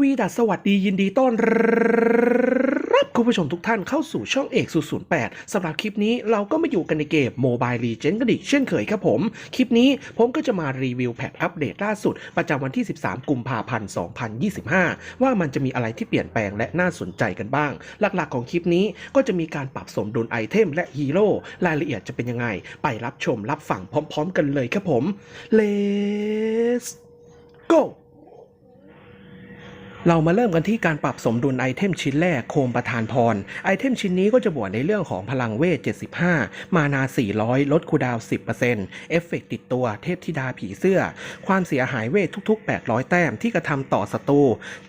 วีดัสสวัสดียินดีต้อนรับคุณผู้ชมทุกท่านเข้าสู่ช่องเอกสู08สำหรับคลิปนี้เราก็มาอยู่กันในเกม Mobile Legends กันอีกเช่นเคยครับผม คลิปนี้ผมก็จะมารีวิวแพทอัปเดตล่าสุด ประจำวันที่ 13 กุมภาพันธ์ 2025 ว่ามันจะมีอะไรที่เปลี่ยนแปลงและน่าสนใจกันบ้าง หลักๆของคลิปนี้ก็จะมีการปรับสมดุลไอเทมและฮีโร่รายละเอียดจะเป็นยังไง ไปรับชมรับฟังพร้อม ๆ กันเลยครับผม Let's go เรามาเริ่มกันที่การปรับสมดุลไอเทมชิ้นแรกโคมประธานพร ไอเทมชิ้นนี้ก็จะบวกในเรื่องของพลังเวท 75 มานา 400 ลดคูดาว 10%เอฟเฟกติดตัวเทพธิดาผีเสื้อ ความเสียหายเวททุกๆ 800 แต้มที่กระทำต่อศัตรู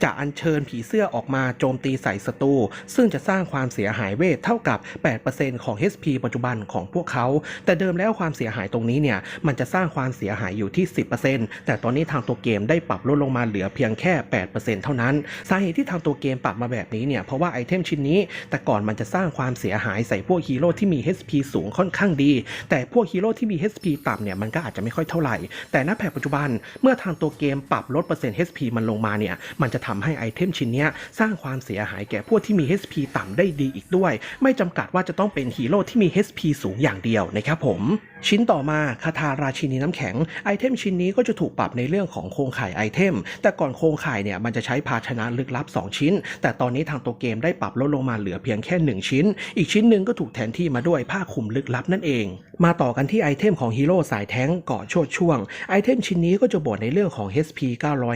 จะอัญเชิญผีเสื้อออกมาโจมตีใส่ศัตรูซึ่งจะสร้างความเสียหายเวทเท่ากับ 8%ของ HP ปัจจุบันของพวกเขา แต่เดิมแล้วความเสียหายตรงนี้เนี่ยมันจะสร้างความเสียหายอยู่ที่ 10%แต่ตอนนี้ทางตัวเกมได้ปรับลดลงมาเหลือเพียงแค่ 8%เท่านั้นสาเหตุที่ทางตัวเกมปรับมาแบบนี้เนี่ยเพราะว่าไอเทมชิ้นนี้ แต่ก่อนมันจะสร้างความเสียหายใส่พวกฮีโร่ที่มี HP สูงค่อนข้างดี แต่พวกฮีโร่ที่มี HP ต่ำเนี่ยมันก็อาจจะไม่ค่อยเท่าไหร่ แต่ณแผนปัจจุบันเมื่อทางตัวเกมปรับลดเปอร์เซ็นต์ HP มันลงมาเนี่ยมันจะทำให้ไอเทมชิ้นเนี้ยสร้างความเสียหายแก่พวกที่มี HP ต่ำได้ดีอีกด้วย ไม่จำกัดว่าจะต้องเป็นฮีโร่ที่มี HP สูงอย่างเดียวนะครับผม ชิ้นต่อมาคาถาราชินีน้ำแข็งไอเทมชิ้นนี้ก็จะถูกปรับในเรื่องของโครงข่ายไอเทม แต่ก่อนโครงข่ายเนี่ยมันจะใช้ภาชนะลึกลับ 2 ชิ้น แต่ตอนนี้ทางตัวเกมได้ปรับลดลงมาเหลือเพียงแค่ 1 ชิ้น อีกชิ้นหนึ่งก็ถูกแทนที่มาด้วยผ้าคลุมลึกลับนั่นเอง มาต่อกันที่ไอเทมของฮีโร่สายแท้งเกาะโชดช่วง ไอเทมชิ้นนี้ก็จะบวกในเรื่องของ HP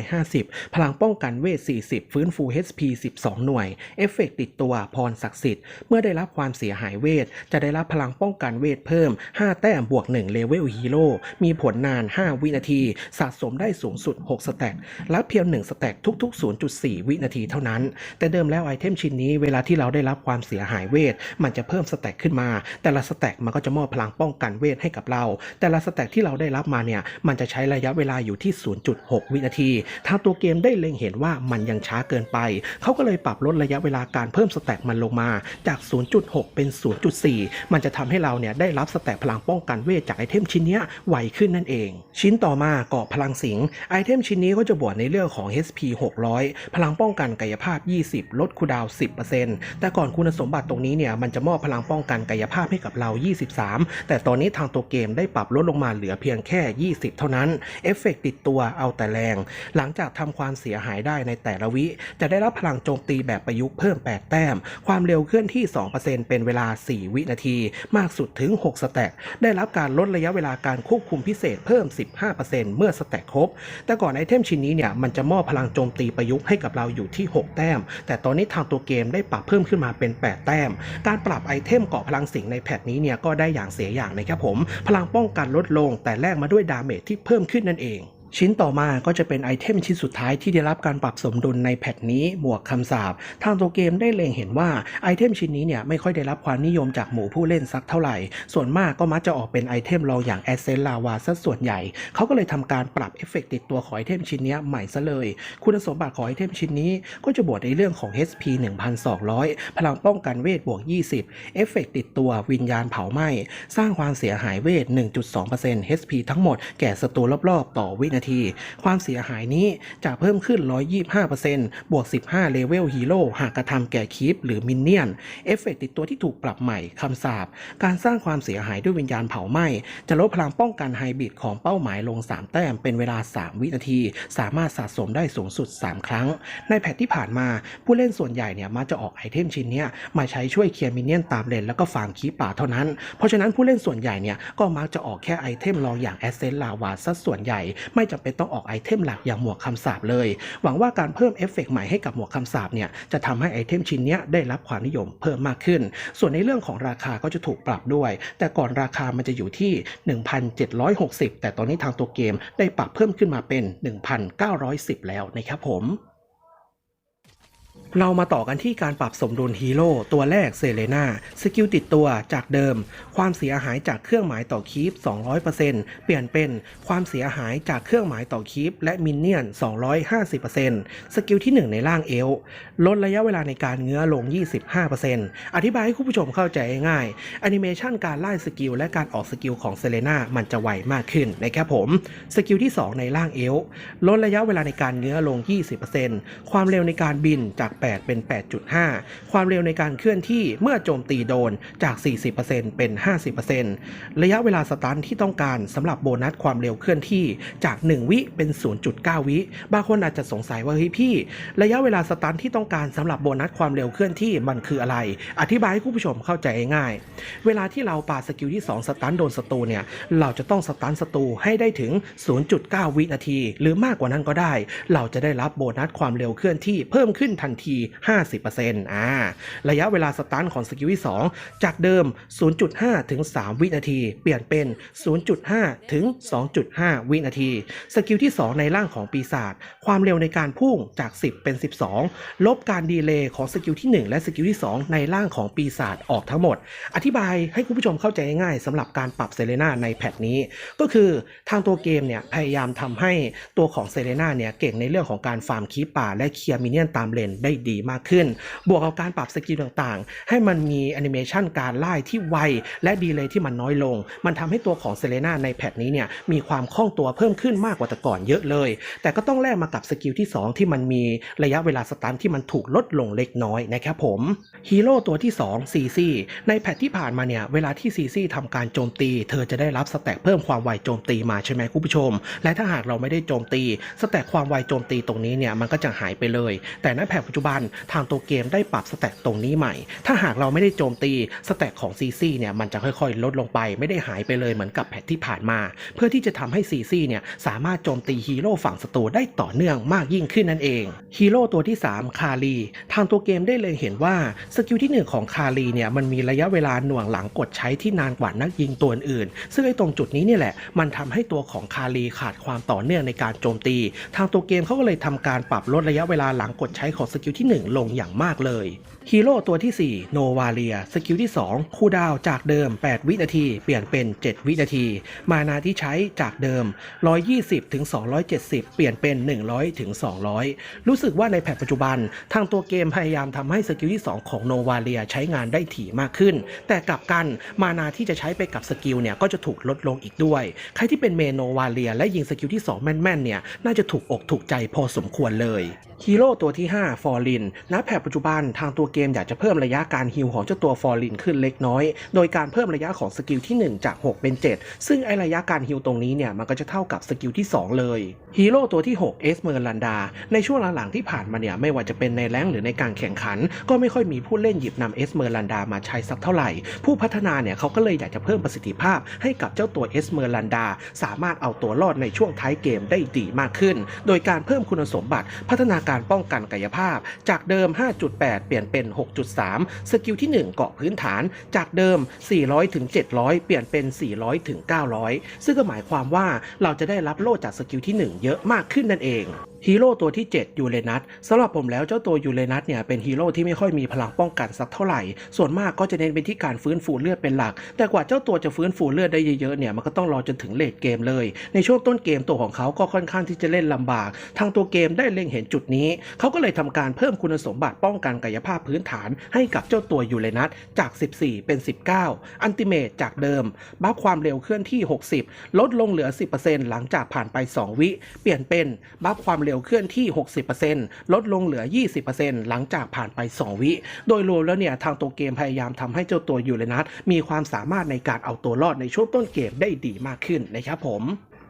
950 พลังป้องกันเวท 40 ฟื้นฟู HP 12 หน่วย เอฟเฟกต์ติดตัวพรศักดิ์สิทธิ์ เมื่อได้รับความเสียหายเวท จะได้รับพลังป้องกันเวทเพิ่ม 5 แต้มบวก1เลเวลฮีโร่มีผลนาน 5 วินาที สะสมได้สูงสุด 6 สแต็กรับเพียง 1 สแต็กทุก ๆ 0.4 วินาทีเท่านั้น แต่เดิมแล้วไอเทมชิ้นนี้เวลาที่เราได้รับความเสียหายเวท มันจะเพิ่มสแต็กขึ้นมา แต่ละสแต็กมันก็จะมอบพลังป้องกันเวทให้กับเรา แต่ละสแต็กที่เราได้รับมาเนี่ยมันจะใช้ระยะเวลาอยู่ที่ 0.6 วินาทีทางตัวเกมได้เล็งเห็นว่ามันยังช้าเกินไป เขาก็เลยปรับลดระยะเวลาการเพิ่มสแต็กมันลงมาจาก 0.6 เป็น 0.4 มันจะทำให้เราเนี่ยได้รับสแต็กพลังป้องกันเวทจากไอเทมชิ้นนี้ไวขึ้นนั่นเอง ชิ้นต่อมาเกาะพลังสิงไอเทมชิ้นนี้ก็จะบวกในเรื่องของ HP 600 พลังป้องกันกายภาพ 20 ลดคูดาว 10%แต่ก่อนคุณสมบัติตรงนี้เนี่ยมันจะมอบพลังป้องกันกายภาพให้กับเรา 23 แต่ตอนนี้ทางตัวเกมได้ปรับลดลงมาเหลือเพียงแค่ 20 เท่านั้น เอฟเฟกต์ติดตัวเอาแต่แรง หลังจากทำความเสียหายได้ในแต่ละวิ จะได้รับพลังโจมตีแบบประยุกต์เพิ่ม 8 แต้ม ความเร็วเคลื่อนที่ 2%เป็นเวลา 4 วินาที มากสุดถึง 6 สแต็กได้รับการลดระยะเวลาการควบคุมพิเศษเพิ่ม 15%เมื่อสแต็กครบ แต่ก่อนไอเทมชิ้นนี้เนี่ยมันจะมอบพลังโจมตีประยุกต์ให้กับเราอยู่ที่ 6 แต้ม แต่ตอนนี้ทางตัวเกมได้ปรับเพิ่มขึ้นมาเป็น 8 แต้ม การปรับไอเทมเกาะพลังสิงในแพทนี้เนี่ยก็ได้อย่างเสียอย่างนะครับผม พลังป้องกันลดลงแต่แลกมาด้วยดาเมจที่เพิ่มขึ้นนั่นเอง ชิ้นต่อมาก็จะเป็นไอเทมชิ้นสุดท้ายที่ได้รับการปรับสมดุลในแพทนี้หมวกคำสาบทางตัวเกมได้เล็งเห็นว่าไอเทมชิ้นนี้เนี่ยไม่ค่อยได้รับความนิยมจากหมู่ผู้เล่นสักเท่าไหร่ ส่วนมากก็มักจะออกเป็นไอเทมรองอย่างแอสเซนลาวาซะส่วนใหญ่ เขาก็เลยทำการปรับเอฟเฟกต์ติดตัวของไอเทมชิ้นนี้ใหม่ซะเลย คุณสมบัติของไอเทมชิ้นนี้ก็จะบวกในเรื่องของ HP 1200 พลังป้องกันเวทบวก 20 เอฟเฟกต์ติดตัววิญญาณเผาไหม้ สร้างความเสียหายเวท 1.2% HP ทั้งหมดแก่ศัตรูรอบๆ ต่อวินาทีความเสียหายนี้จะเพิ่มขึ้น 125%บวก 15 เลเวลฮีโร่หากกระทำแก่คีปหรือมินเนี่ยน เอฟเฟกต์ติดตัวที่ถูกปรับใหม่คำสาบ การสร้างความเสียหายด้วยวิญญาณเผาไหม้จะลดพลังป้องกันไฮบริดของเป้าหมายลง 3 แต้มเป็นเวลา 3 วินาที สามารถสะสมได้สูงสุด 3 ครั้ง ในแพทที่ผ่านมาผู้เล่นส่วนใหญ่เนี่ยมักจะออกไอเทมชิ้นเนี้ยมาใช้ช่วยเคลียร์มินเนี่ยนตามเลนแล้วก็ฟาร์มคีปป่าเท่านั้น เพราะฉะนั้นผู้เล่นส่วนใหญ่เนี่ยก็มักจะออกแค่ไอเทมรองอย่างแอสเซนลาวาซะส่วนใหญ่ไม่จำเป็นต้องออกไอเทมหลักอย่างหมวกคำสาบเลย หวังว่าการเพิ่มเอฟเฟกต์ใหม่ให้กับหมวกคำสาบเนี่ยจะทำให้ไอเทมชิ้นนี้ได้รับความนิยมเพิ่มมากขึ้น ส่วนในเรื่องของราคาก็จะถูกปรับด้วย แต่ก่อนราคามันจะอยู่ที่ 1,760 แต่ตอนนี้ทางตัวเกมได้ปรับเพิ่มขึ้นมาเป็น 1,910 แล้วนะครับผม เรามาต่อกันที่การปรับสมดุลฮีโร่ตัวแรกเซเลนาสกิลติดตัวจากเดิม ความเสียหายจากเครื่องหมายต่อคีป 200%เปลี่ยนเป็นความเสียหายจากเครื่องหมายต่อคีปและมินเนี่ยน 250%สกิลที่ 1 ในร่างเอลลดระยะเวลาในการเงื้อลง 25%อธิบายให้คุณผู้ชมเข้าใจง่ายแอนิเมชันการไล่สกิลและการออกสกิลของเซเลนามันจะไวมากขึ้นนะครับผมสกิลที่ 2 ในร่างเอลลดระยะเวลาในการเงื้อลง 20%ความเร็วในการบินจาก8 เป็น 8.5 ความเร็วในการเคลื่อนที่เมื่อโจมตีโดนจาก 40%เป็น 50%ระยะเวลาสตันที่ต้องการสำหรับโบนัสความเร็วเคลื่อนที่จาก 1 วิเป็น 0.9 วิ บางคนอาจจะสงสัยว่าเฮ้ยพี่ ระยะเวลาสตันที่ต้องการสำหรับโบนัสความเร็วเคลื่อนที่มันคืออะไร อธิบายให้ผู้ชมเข้าใจง่าย เวลาที่เราปาสกิลที่ 2 สตันโดนศัตรูเนี่ย เราจะต้องสตันศัตรูให้ได้ถึง 0.9 วินาที หรือมากกว่านั้นก็ได้ เราจะได้รับโบนัสความเร็วเคลื่อนที่เพิ่มขึ้นทันที50%อ่าระยะเวลาสตันของสกิลที่ 2 จากเดิม 0.5 ถึง 3 วินาที เปลี่ยนเป็น 0.5 ถึง 2.5 วินาที สกิลที่ 2 ในร่างของปีศาจความเร็วในการพุ่งจาก 10 เป็น 12 ลบการดีเลย์ของสกิลที่ 1 และสกิลที่ 2 ในร่างของปีศาจออกทั้งหมด อธิบายให้คุณผู้ชมเข้าใจง่ายๆสำหรับการปรับเซเลนาในแพทนี้ ก็คือทางตัวเกมเนี่ยพยายามทำให้ตัวของเซเลนาเนี่ยเก่งในเรื่องของการฟาร์มคีปป่าและเคลียร์มินเนี่ยนตามเลนได้ดีมากขึ้น บวกกับการปรับสกิลต่างๆ ให้มันมีแอนิเมชันการไล่ที่ไว และดีเลยที่มันน้อยลง มันทำให้ตัวของเซเลนาในแพทนี้เนี่ยมีความคล่องตัวเพิ่มขึ้นมากกว่าแต่ก่อนเยอะเลย แต่ก็ต้องแลกมากับสกิลที่ 2 ที่มันมีระยะเวลาสตันที่มันถูกลดลงเล็กน้อยนะครับผมฮีโร่ตัวที่2ซีซีในแพทที่ผ่านมาเนี่ยเวลาที่ซีซีทำการโจมตี เธอจะได้รับสแต็กเพิ่มความไวโจมตีมาใช่ไหมคุณผู้ชม และถ้าหากเราไม่ได้โจมตี สแต็กความไวโจมตีตรงนี้เนี่ยมันก็จะหายไปเลย แต่ในแพทปัจจุบันทางตัวเกมได้ปรับสแต็กตรงนี้ใหม่ ถ้าหากเราไม่ได้โจมตีสแต็กของซีซีเนี่ยมันจะค่อยๆ ลดลงไป ไม่ได้หายไปเลยเหมือนกับแพทที่ผ่านมา เพื่อที่จะทำให้ซีซีเนี่ยสามารถโจมตีฮีโร่ฝั่งศัตรูได้ต่อเนื่องมากยิ่งขึ้นนั่นเองฮีโร่ตัวที่ 3 คารีทางตัวเกมได้เลยเห็นว่าสกิลที่หนึ่งของคารีเนี่ยมันมีระยะเวลาหน่วงหลังกดใช้ที่นานกว่านักยิงตัวอื่น ซึ่งไอ้ตรงจุดนี้เนี่ยแหละ มันทำให้ตัวของคารีขาดความต่อเนื่องในการโจมตี ทางตัวเกมเขาก็เลยทำการปรับลดระยะเวลาหลังกดใช้ของสกิลที่ 1 ลงอย่างมากเลยฮีโร่ตัวที่ 4 โนวาเลีย สกิลที่ 2 คูลดาวจากเดิม 8 วินาที เปลี่ยนเป็น 7 วินาที มานาที่ใช้จากเดิม 120ถึง270 เปลี่ยนเป็น 100ถึง200 รู้สึกว่าในแพทปัจจุบัน ทางตัวเกมพยายามทำให้สกิลที่ 2 ของโนวาเลียใช้งานได้ถี่มากขึ้น แต่กลับกันมานาที่จะใช้ไปกับสกิลเนี่ยก็จะถูกลดลงอีกด้วย ใครที่เป็นเมโนวาเลียและยิงสกิลที่ 2 แม่นๆเนี่ยน่าจะถูกอกถูกใจพอสมควรเลยฮีโร่ตัวที่5ฟอร์ลิน ณแพทปัจจุบันทางตัวเกมอยากจะเพิ่มระยะการฮิลของเจ้าตัวฟอร์ลินขึ้นเล็กน้อย โดยการเพิ่มระยะของสกิลที่ 1 จาก 6 เป็น 7 ซึ่งไอระยะการฮิลตรงนี้เนี่ยมันก็จะเท่ากับสกิลที่ 2 เลย ฮีโร่ตัวที่ 6 เอสเมอร์ลันดา ในช่วงหลังๆที่ผ่านมาเนี่ยไม่ว่าจะเป็นในแรงหรือในการแข่งขัน ก็ไม่ค่อยมีผู้เล่นหยิบนำเอสเมอร์ลันดามาใช้สักเท่าไหร่ ผู้พัฒนาเนี่ยเขาก็เลยอยากจะเพิ่มประสิทธิภาพ ให้กับเจ้าตัวเอสเมอร์ลันดาสามารถเอาตัวรอดในช่วงท้ายเกมได้ดีมากขึ้น โดยการเพิ่มคุณสมบัติพัฒนาการป้องกันกายภาพจากเดิม 5.8 เปลี่ยนเป็น 6.3 สกิลที่ 1 เกาะพื้นฐาน จากเดิม 400ถึง700 เปลี่ยนเป็น 400ถึง900 ซึ่งก็หมายความว่าเราจะได้รับโล่จากสกิลที่ 1 เยอะมากขึ้นนั่นเอง ฮีโร่ตัวที่ 7 ยูเรนัสสำหรับผมแล้วเจ้าตัวยูเรนัสเนี่ยเป็นฮีโร่ที่ไม่ค่อยมีพลังป้องกันสักเท่าไหร่ ส่วนมากก็จะเน้นไปที่การฟื้นฟูเลือดเป็นหลัก แต่กว่าเจ้าตัวจะฟื้นฟูเลือดได้เยอะๆเนี่ยมันก็ต้องรอจนถึงเลดเกมเลย ในช่วงต้นเกมตัวของเขาก็ค่อนข้างที่จะเล่นลำบาก ทางตัวเกมได้เล็งเห็นจุดนี้ เขาก็เลยทำการเพิ่มคุณสมบัติป้องกันกายภาพพื้นฐานให้กับเจ้าตัวยูเรนัสจาก 14 เป็น 19 อันติเมตจากเดิม บัฟความเร็วเคลื่อนที่ 60 ลดลงเหลือ 10%หลังจากผ่านไป 2 วิ เปลี่ยนเป็นบัฟความเร็วเคลื่อนที่ 60%ลดลงเหลือ 20%หลังจากผ่านไป 2 วิ โดยรวมแล้วเนี่ยทางตัวเกมพยายามทำให้เจ้าตัวยูเรนัสมีความสามารถในการเอาตัวรอดในช่วงต้นเกมได้ดีมากขึ้นนะครับผม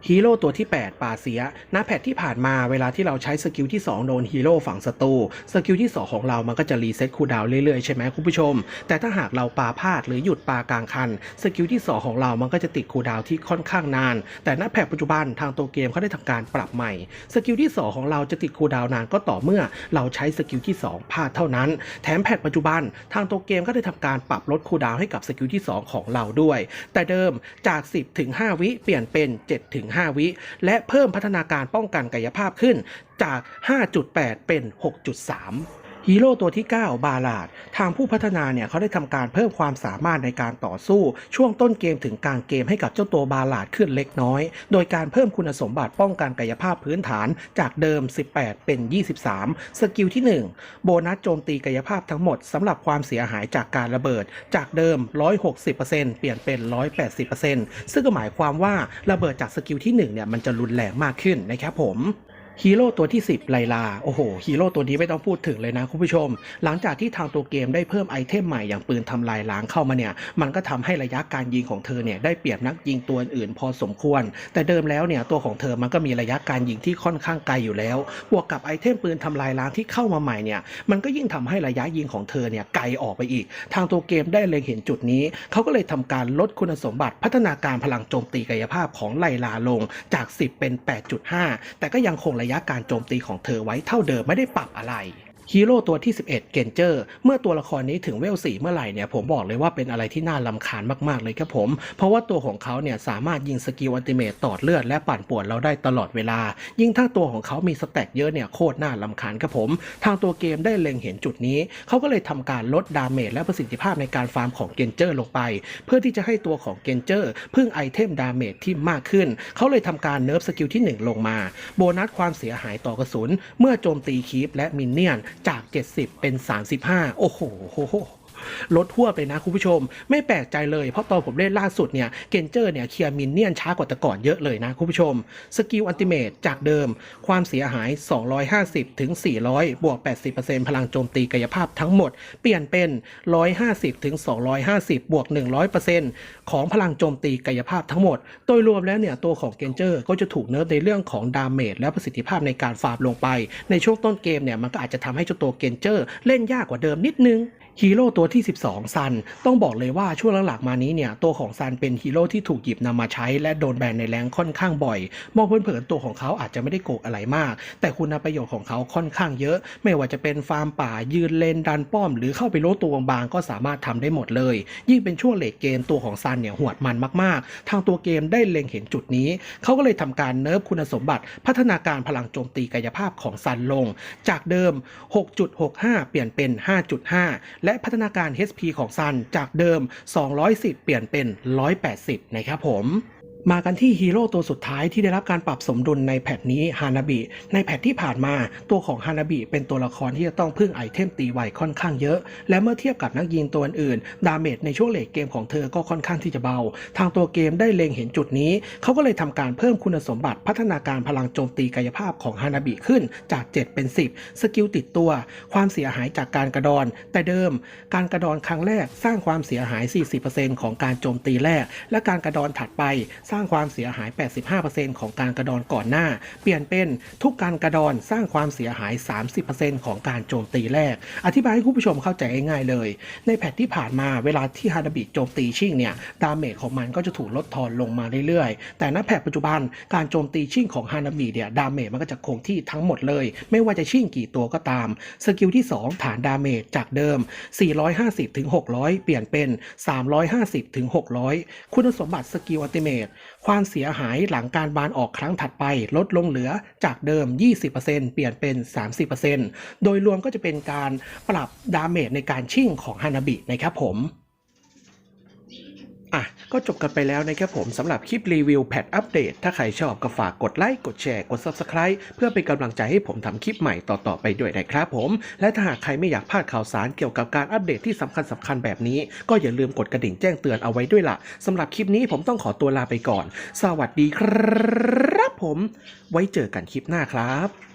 ฮีโร่ตัวที่ 8ปาเซียณแพทที่ผ่านมาเวลาที่เราใช้สกิลที่ 2 โดนฮีโร่ฝั่งศัตรูสกิลที่ 2 ของเรามันก็จะรีเซ็ตคูดาวเรื่อยๆ ใช่ไหมคุณผู้ชม แต่ถ้าหากเราปาพลาดหรือหยุดปากลางคัน สกิลที่ 2 ของเรามันก็จะติดคูดาวที่ค่อนข้างนาน แต่ณแพทปัจจุบันทางตัวเกมเขาได้ทำการปรับใหม่ สกิลที่ 2 ของเราจะติดคูดาวนานก็ต่อเมื่อเราใช้สกิลที่ 2พลาดเท่านั้น แถมแพทปัจจุบัน ทางตัวเกมก็ได้ทำการปรับลดคูดาวให้กับสกิลที่ 2 ของเราด้วย แต่เดิมจาก 10ถึง5วิเปลี่ยนเป็น7ถึง5 วิและและเพิ่มพัฒนาการป้องกันกายภาพขึ้นจาก 5.8 เป็น 6.3 ฮีโร่ตัวที่ 9 บาลาด ทางผู้พัฒนาเนี่ยเขาได้ทำการเพิ่มความสามารถในการต่อสู้ ช่วงต้นเกมถึงกลางเกมให้กับเจ้าตัวบาลาดขึ้นเล็กน้อย โดยการเพิ่มคุณสมบัติป้องกันกายภาพพื้นฐานจากเดิม 18 เป็น 23 สกิลที่ 1 โบนัสโจมตีกายภาพทั้งหมดสำหรับความเสียหายจากการระเบิด จากเดิม 160%เปลี่ยนเป็น 180%ซึ่งก็หมายความว่าระเบิดจากสกิลที่1เนี่ยมันจะรุนแรงมากขึ้นนะครับผม ฮีโร่ตัวที่ 10 ไลลา โอ้โห ฮีโร่ตัวนี้ไม่ต้องพูดถึงเลยนะคุณผู้ชม หลังจากที่ทางตัวเกมได้เพิ่มไอเทมใหม่อย่างปืนทำลายล้างเข้ามาเนี่ย มันก็ทำให้ระยะการยิงของเธอเนี่ยได้เปรียบนักยิงตัวอื่นพอสมควร แต่เดิมแล้วเนี่ยตัวของเธอมันก็มีระยะการยิงที่ค่อนข้างไกลอยู่แล้ว บวกกับไอเทมปืนทำลายล้างที่เข้ามาใหม่เนี่ย มันก็ยิ่งทำให้ระยะยิงของเธอเนี่ยไกลออกไปอีก ทางตัวเกมได้เล็งเห็นจุดนี้ เขาก็เลยทำการลดคุณสมบัติพัฒนาการพลังโจมตีกายภาพของไลลาลงจาก 10 เป็น 8.5 แต่ก็ยังคงระระยะการโจมตีของเธอไว้เท่าเดิมไม่ได้ปรับอะไร ฮีโร่ตัวที่ 11 เกนเจอร์ เมื่อตัวละครนี้ถึงเวล4เมื่อไหร่เนี่ยผมบอกเลยว่าเป็นอะไรที่น่าลำคาญมาก ๆ เลยครับผม เพราะว่าตัวของเขาเนี่ยสามารถยิงสกิลอัลติเมตตอดเลือดและปั่นป่วนเราได้ตลอดเวลา ยิ่งถ้าตัวของเขามีสแต็กเยอะเนี่ยโคตรน่าลำคาญครับผม ทางตัวเกมได้เล็งเห็นจุดนี้ เขาก็เลยทำการลดดาเมจและประสิทธิภาพในการฟาร์มของเกนเจอร์ลงไป เพื่อที่จะให้ตัวของเกนเจอร์พึ่งไอเทมดาเมจที่มากขึ้น เขาเลยทำการเนิร์ฟสกิลที่ 1 ลงมา โบนัสความเสียหายต่อกระสุน เมื่อโจมตีคีปและมินเนี่ยนจาก 70 เป็น 35 โอ้โห ลดทั่วไปนะคุณผู้ชม ไม่แปลกใจเลย เพราะตอนผมเล่นล่าสุดเนี่ยเกนเจอร์เนี่ยเคลียร์มินเนี่ยนช้ากว่าแต่ก่อนเยอะเลยนะคุณผู้ชม สกิลอัลติเมตจากเดิม ความเสียหาย 250 ถึง 400 บวก 80%พลังโจมตีกายภาพทั้งหมด เปลี่ยนเป็น 150 ถึง 250 บวก 100%ของพลังโจมตีกายภาพทั้งหมด โดยรวมแล้วเนี่ยตัวของเกนเจอร์ก็จะถูกเนิร์ฟในเรื่องของดาเมจและประสิทธิภาพในการฟาร์มลงไป ในช่วงต้นเกมเนี่ยมันก็อาจจะทำให้เจ้าตัวเกนเจอร์เล่นยากกว่าเดิมนิดนึง ฮีโร่ตัวที่ 12 ซัน ต้องบอกเลยว่าช่วงหลังๆมานี้เนี่ย ตัวของซันเป็นฮีโร่ที่ถูกหยิบนำมาใช้ และโดนแบนในแรงค่อนข้างบ่อย มองเผินๆตัวของเขาอาจจะไม่ได้โกงอะไรมาก แต่คุณประโยชน์ของเขาค่อนข้างเยอะ ไม่ว่าจะเป็นฟาร์มป่ายืนเลนดันป้อม หรือเข้าไปโลตัวบางๆก็สามารถทำได้หมดเลย ยิ่งเป็นช่วงเลทเกมตัวของซันเนี่ยหวดมันมากๆ ทางตัวเกมได้เล็งเห็นจุดนี้ เขาก็เลยทำการเนิร์ฟคุณสมบัติ พัฒนาการพลังโจมตีกายภาพของซันลง จากเดิม 6.65 เปลี่ยนเป็น 5.5และพัฒนาการ HP ของซันจากเดิม 210 เปลี่ยนเป็น 180 นะครับผม มากันที่ฮีโร่ตัวสุดท้ายที่ได้รับการปรับสมดุลในแพทนี้ฮานาบิในแพทที่ผ่านมา ตัวของฮานาบิเป็นตัวละครที่จะต้องพึ่งไอเทมตีไวค่อนข้างเยอะ และเมื่อเทียบกับนักยิงตัวอื่น ดาเมจในช่วงเลทเกมของเธอก็ค่อนข้างที่จะเบา ทางตัวเกมได้เล็งเห็นจุดนี้ เขาก็เลยทำการเพิ่มคุณสมบัติพัฒนาการพลังโจมตีกายภาพของฮานาบิขึ้นจาก 7 เป็น 10 สกิลติดตัว ความเสียหายจากการกระดอน แต่เดิม การกระดอนครั้งแรกสร้างความเสียหาย 40%ของการโจมตีแรก และการกระดอนถัดไปสร้างความเสียหาย 85%ของการกระดอนก่อนหน้า เปลี่ยนเป็นทุกการกระดอนสร้างความเสียหาย 30%ของการโจมตีแรก อธิบายให้คุณผู้ชมเข้าใจง่ายๆเลย ในแพทที่ผ่านมาเวลาที่ฮานาบิโจมตีชิ่งเนี่ยดาเมจของมันก็จะถูกลดทอนลงมาเรื่อยๆ แต่ณแพทปัจจุบันการโจมตีชิ่งของฮานาบิเนี่ยดาเมจมันก็จะคงที่ทั้งหมดเลย ไม่ว่าจะชิ่งกี่ตัวก็ตาม สกิลที่ 2 ฐานดาเมจจากเดิม 450ถึง600 เปลี่ยนเป็น 350-600 คุณสมบัติสกิลอัติเมตความเสียหายหลังการบานออกครั้งถัดไปลดลงเหลือจากเดิม 20%เปลี่ยนเป็น 30%โดยรวมก็จะเป็นการปรับดาเมจในการชิ่งของฮานาบินะครับผม อะก็จบกันไปแล้วนะครับผมสำหรับคลิปรีวิวแพทอัปเดต ถ้าใครชอบก็ฝากกดไลค์ กดแชร์ กด Subscribe เพื่อเป็นกำลังใจให้ผมทำคลิปใหม่ต่อ ๆ ไปด้วยนะครับผม และถ้าหากใครไม่อยากพลาดข่าวสารเกี่ยวกับการอัปเดตที่สำคัญสคัญๆแบบนี้ ก็อย่าลืมกดกระดิ่งแจ้งเตือนเอาไว้ด้วยล่ะสำหรับคลิปนี้ผมต้องขอตัวลาไปก่อน สวัสดีครับผม ไว้เจอกันคลิปหน้าครับ